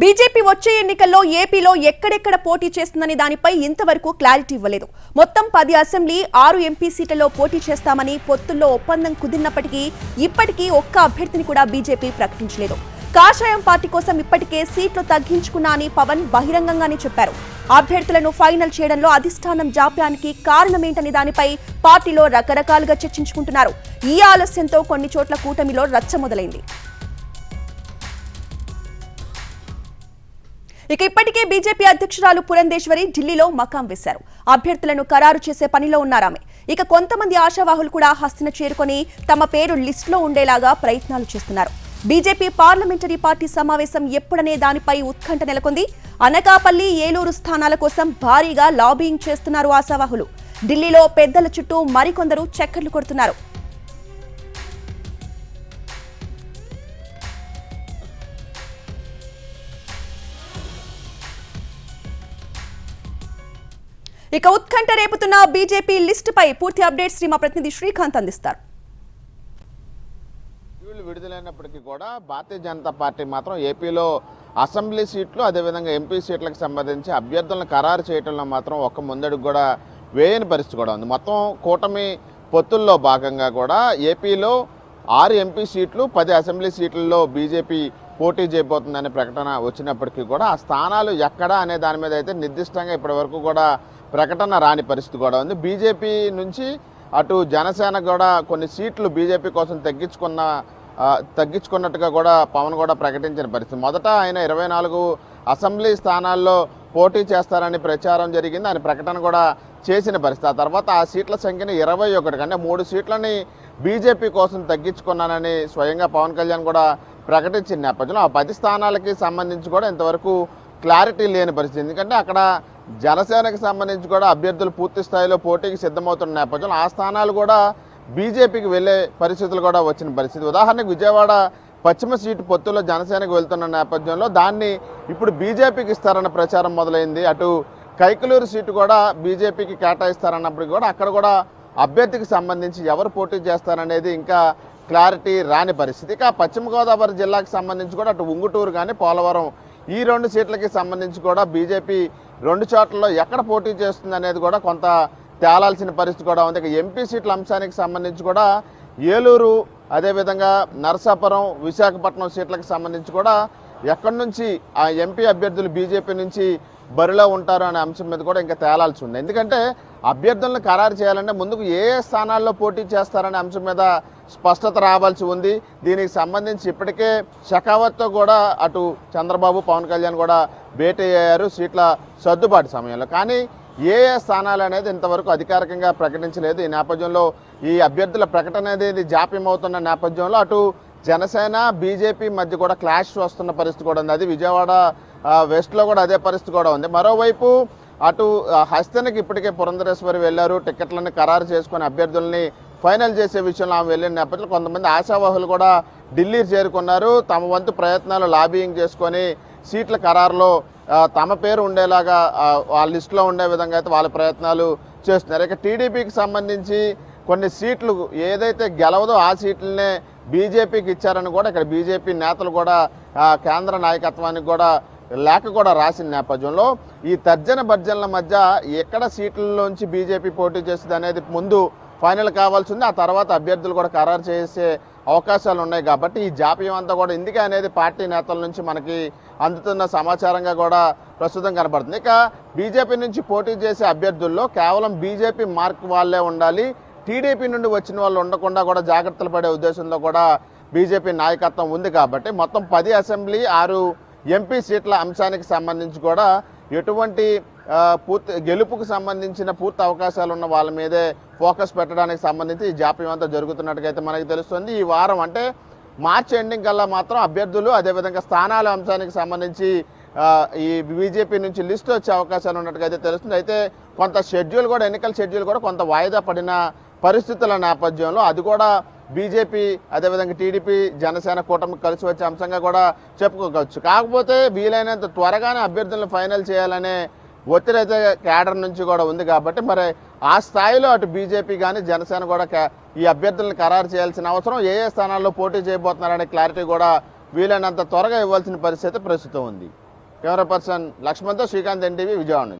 BJP వచ్చే ఎన్నికల్లో ఏపీలో ఎక్కడెక్కడ పోటీ చేస్తుందని దానిపై ఇంతవరకు క్లారిటీ ఇవ్వలేదు. మొత్తం పది అసెంబ్లీ ఆరు ఎంపీ సీట్లలో పోటీ చేస్తామని పొత్తుల్లో ఒప్పందం కుదిరినప్పటికీ ఇప్పటికీ ఒక్క అభ్యర్థిని కూడా బీజేపీ ప్రకటించలేదు. కాషాయం పార్టీ కోసం ఇప్పటికే సీట్లు తగ్గించుకున్నా అని పవన్ బహిరంగంగానే చెప్పారు. అభ్యర్థులను ఫైనల్ చేయడంలో అధిష్టానం జాప్యానికి కారణమేంటనే దానిపై పార్టీలో రకరకాలుగా చర్చించుకుంటున్నారు. ఈ ఆలస్యంతో కొన్ని చోట్ల కూటమిలో రచ్చ మొదలైంది. ఇక ఇప్పటికే బీజేపీ అధ్యక్షురాలు పురంధేశ్వరి ఢిల్లీలో మకాం వేశారు. అభ్యర్థులను ఖరారు చేసే పనిలో ఉన్నారామె ఇక కొంతమంది ఆశావాహులు కూడా హస్తిన చేరుకొని తమ పేరు లిస్టులో ఉండేలాగా ప్రయత్నాలు చేస్తున్నారు. బీజేపీ పార్లమెంటరీ పార్టీ సమావేశం ఎప్పుడనే దానిపై ఉత్కంఠ నెలకొంది. అనకాపల్లి ఏలూరు స్థానాల కోసం భారీగా లాబింగ్ చేస్తున్నారు ఆశావాహులు. ఢిల్లీలో పెద్దల చుట్టూ మరికొందరు చక్కర్లు కొడుతున్నారు. ఇక ఉత్కంఠ రేపుతున్న బీజేపీ లిస్టుపై పూర్తి అప్డేట్స్ మా ప్రతినిధి శ్రీకాంత్ అందిస్తారు. విడుదలైనప్పటికీ కూడా భారతీయ జనతా పార్టీ మాత్రం ఏపీలో అసెంబ్లీ సీట్లు అదేవిధంగా ఎంపీ సీట్లకు సంబంధించి అభ్యర్థులను ఖరారు చేయడంలో మాత్రం ఒక్క ముందడుగు కూడా వేయని పరిస్థితి కూడా ఉంది. మొత్తం కూటమి పొత్తుల్లో భాగంగా కూడా ఏపీలో ఆరు ఎంపీ సీట్లు పది అసెంబ్లీ సీట్లలో బీజేపీ పోటీ చేయబోతుందనే ప్రకటన వచ్చినప్పటికీ కూడా ఆ స్థానాలు ఎక్కడ అనే దాని మీద అయితే నిర్దిష్టంగా ఇప్పటివరకు కూడా ప్రకటన రాని పరిస్థితి కూడా ఉంది. బీజేపీ నుంచి అటు జనసేన కూడా కొన్ని సీట్లు బీజేపీ కోసం తగ్గించుకున్న తగ్గించుకున్నట్టుగా కూడా పవన్ కూడా ప్రకటించిన పరిస్థితి. మొదట ఆయన ఇరవై నాలుగు అసెంబ్లీ స్థానాల్లో పోటీ చేస్తారని ప్రచారం జరిగింది. ఆయన ప్రకటన కూడా చేసిన పరిస్థితి. ఆ తర్వాత ఆ సీట్ల సంఖ్యను ఇరవై ఒకటి అంటే మూడు సీట్లని బీజేపీ కోసం తగ్గించుకున్నానని స్వయంగా పవన్ కళ్యాణ్ కూడా ప్రకటించిన నేపథ్యంలో ఆ పది స్థానాలకి సంబంధించి కూడా ఇంతవరకు క్లారిటీ లేని పరిస్థితి. ఎందుకంటే అక్కడ జనసేనకి సంబంధించి కూడా అభ్యర్థులు పూర్తి స్థాయిలో పోటీకి సిద్ధమవుతున్న నేపథ్యంలో ఆ స్థానాలు కూడా బీజేపీకి వెళ్ళే పరిస్థితులు కూడా వచ్చిన పరిస్థితి. ఉదాహరణకు విజయవాడ పశ్చిమ సీటు పొత్తులో జనసేనకు వెళ్తున్న నేపథ్యంలో దాన్ని ఇప్పుడు బీజేపీకి ఇస్తారన్న ప్రచారం మొదలైంది. అటు కైకలూరు సీటు కూడా బీజేపీకి కేటాయిస్తారన్నప్పటికీ కూడా అక్కడ కూడా అభ్యర్థికి సంబంధించి ఎవరు పోటీ చేస్తారనేది ఇంకా క్లారిటీ రాని పరిస్థితి. ఇక పశ్చిమ గోదావరి జిల్లాకు సంబంధించి కూడా అటు ఉంగుటూరు కానీ పోలవరం ఈ రెండు సీట్లకి సంబంధించి కూడా బీజేపీ రెండు చోట్లలో ఎక్కడ పోటీ చేస్తుంది అనేది కూడా కొంత తేలాల్సిన పరిస్థితి కూడా ఉంది. ఇక ఎంపీ సీట్ల అంశానికి సంబంధించి కూడా ఏలూరు అదేవిధంగా నరసాపురం విశాఖపట్నం సీట్లకు సంబంధించి కూడా ఎక్కడి నుంచి ఆ ఎంపీ అభ్యర్థులు బీజేపీ నుంచి బరిలో ఉంటారు అనే అంశం మీద కూడా ఇంకా తేలాల్సి ఉంది. ఎందుకంటే అభ్యర్థులను ఖరారు చేయాలంటే ముందుకు ఏ ఏ స్థానాల్లో పోటీ చేస్తారనే అంశం మీద స్పష్టత రావాల్సి ఉంది. దీనికి సంబంధించి ఇప్పటికే షకావత్తో కూడా అటు చంద్రబాబు పవన్ కళ్యాణ్ కూడా భేటీ అయ్యారు సీట్ల సర్దుబాటు సమయంలో. కానీ ఏ ఏ స్థానాలు అనేది ఇంతవరకు అధికారికంగా ప్రకటించలేదు. ఈ నేపథ్యంలో ఈ అభ్యర్థుల ప్రకటన అనేది జాప్యం అవుతున్న నేపథ్యంలో అటు జనసేన బీజేపీ మధ్య కూడా క్లాష్ వస్తున్న పరిస్థితి కూడా ఉంది. అది విజయవాడ వెస్ట్లో కూడా అదే పరిస్థితి కూడా ఉంది. మరోవైపు అటు హస్తనకి ఇప్పటికే పురంధరేశ్వరి వెళ్ళారు. టికెట్లను ఖరారు చేసుకుని అభ్యర్థుల్ని ఫైనల్ చేసే విషయంలో ఆమె వెళ్ళిన నేపథ్యంలో కొంతమంది ఆశావాహులు కూడా ఢిల్లీ చేరుకున్నారు. తమ వంతు ప్రయత్నాలు లాబియింగ్ చేసుకొని సీట్ల ఖరారులో తమ పేరు ఉండేలాగా వాళ్ళ ఆ లిస్టులో ఉండే విధంగా అయితే వాళ్ళ ప్రయత్నాలు చేస్తున్నారు. ఇక టీడీపీకి సంబంధించి కొన్ని సీట్లు ఏదైతే గెలవదో ఆ సీట్లనే బీజేపీకి ఇచ్చారని కూడా ఇక్కడ బీజేపీ నేతలు కూడా కేంద్ర నాయకత్వానికి కూడా లేఖ కూడా రాసిన నేపథ్యంలో ఈ తర్జన భర్జనల మధ్య ఎక్కడ సీట్లలోంచి బీజేపీ పోటీ చేస్తుంది అనేది ముందు ఫైనల్ కావాల్సి ఉంది. ఆ తర్వాత అభ్యర్థులు కూడా ఖరారు చేసే అవకాశాలు ఉన్నాయి కాబట్టి ఈ జాప్యం అంతా కూడా ఎందుకే అనేది పార్టీ నేతల నుంచి మనకి అందుతున్న సమాచారంగా కూడా ప్రస్తుతం కనబడుతుంది. ఇక బీజేపీ నుంచి పోటీ చేసే అభ్యర్థుల్లో కేవలం బీజేపీ మార్క్ వాళ్ళే ఉండాలి. టీడీపీ నుండి వచ్చిన వాళ్ళు ఉండకుండా కూడా జాగ్రత్తలు పడే ఉద్దేశంలో కూడా బీజేపీ నాయకత్వం ఉంది కాబట్టి మొత్తం పది అసెంబ్లీ ఆరు ఎంపీ సీట్ల అంశానికి సంబంధించి కూడా ఎటువంటి పూర్తి గెలుపుకు సంబంధించిన పూర్తి అవకాశాలు ఉన్న వాళ్ళ మీదే ఫోకస్ పెట్టడానికి సంబంధించి ఈ జాప్యం అంతా జరుగుతున్నట్టుగా మనకి తెలుస్తుంది. ఈ వారం అంటే మార్చి ఎండింగ్ కల్లా మాత్రం అభ్యర్థులు అదేవిధంగా స్థానాల అంశానికి సంబంధించి ఈ బీజేపీ నుంచి లిస్ట్ వచ్చే అవకాశాలు ఉన్నట్టుగా అయితే తెలుస్తుంది. అయితే కొంత షెడ్యూల్ కూడా ఎన్నికల షెడ్యూల్ కూడా కొంత వాయిదా పడిన పరిస్థితుల నేపథ్యంలో అది కూడా బీజేపీ అదేవిధంగా టీడీపీ జనసేన కూటమి కలిసి వచ్చే అంశంగా కూడా చెప్పుకోవచ్చు. కాకపోతే వీలైనంత త్వరగానే అభ్యర్థులను ఫైనల్ చేయాలనే ఒత్తిడి అయితే కేడర్ నుంచి కూడా ఉంది కాబట్టి మరి ఆ స్థాయిలో అటు బీజేపీ కానీ జనసేన కూడా ఈ అభ్యర్థులను ఖరారు చేయాల్సిన అవసరం ఏ ఏ స్థానాల్లో పోటీ చేయబోతున్నారనే క్లారిటీ కూడా వీలైనంత త్వరగా ఇవ్వాల్సిన పరిస్థితి ప్రస్తుతం ఉంది. కెమెరా పర్సన్ లక్ష్మణ్తో శ్రీకాంత్ ఎన్టీవీ విజయవాడ